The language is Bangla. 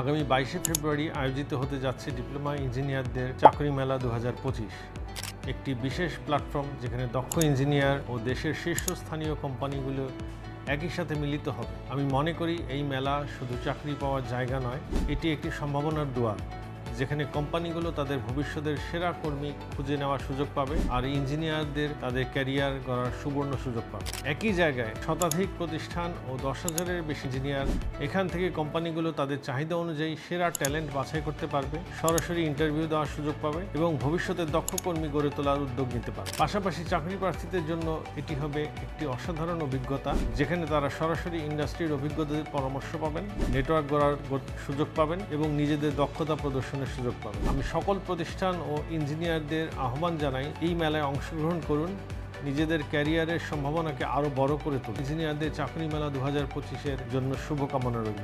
আগামী বাইশে ফেব্রুয়ারি আয়োজিত হতে যাচ্ছে ডিপ্লোমা ইঞ্জিনিয়ারদের চাকরি মেলা দু হাজার পঁচিশ। একটি বিশেষ প্ল্যাটফর্ম যেখানে দক্ষ ইঞ্জিনিয়ার ও দেশের শীর্ষস্থানীয় কোম্পানিগুলো একই সাথে মিলিত হবে। আমি মনে করি এই মেলা শুধু চাকরি পাওয়ার জায়গা নয়, এটি একটি সম্ভাবনার দোয়ার। যেখানে কোম্পানিগুলো তাদের ভবিষ্যতের সেরা কর্মী খুঁজে নেওয়ার সুযোগ পাবে, আর ইঞ্জিনিয়ারদের তাদের ক্যারিয়ার গড়ার সুবর্ণ সুযোগ পাবে। একই জায়গায় শতাধিক প্রতিষ্ঠান ও দশ হাজারের বেশি ইঞ্জিনিয়ার এখান থেকে কোম্পানিগুলো তাদের চাহিদা অনুযায়ী সেরা ট্যালেন্ট বাছাই করতে পারবে, সরাসরি ইন্টারভিউ দেওয়ার সুযোগ পাবে এবং ভবিষ্যতে দক্ষ কর্মী গড়ে তোলার উদ্যোগ নিতে পারবে। পাশাপাশি চাকরি প্রার্থীদের জন্য এটি হবে একটি অসাধারণ অভিজ্ঞতা, যেখানে তারা সরাসরি ইন্ডাস্ট্রির অভিজ্ঞতাদের পরামর্শ পাবেন, নেটওয়ার্ক গড়ার সুযোগ পাবেন এবং নিজেদের দক্ষতা প্রদর্শনের সুযোগ পাবেন আমি সকল প্রতিষ্ঠান ও ইঞ্জিনিয়ারদের আহ্বান জানাই, এই মেলায় অংশগ্রহণ করুন। নিজেদের ক্যারিয়ারের সম্ভাবনাকে আরও বড় করে তুলুন। ইঞ্জিনিয়ারদের চাকরি মেলা দু হাজার পঁচিশের জন্য শুভকামনা রইল।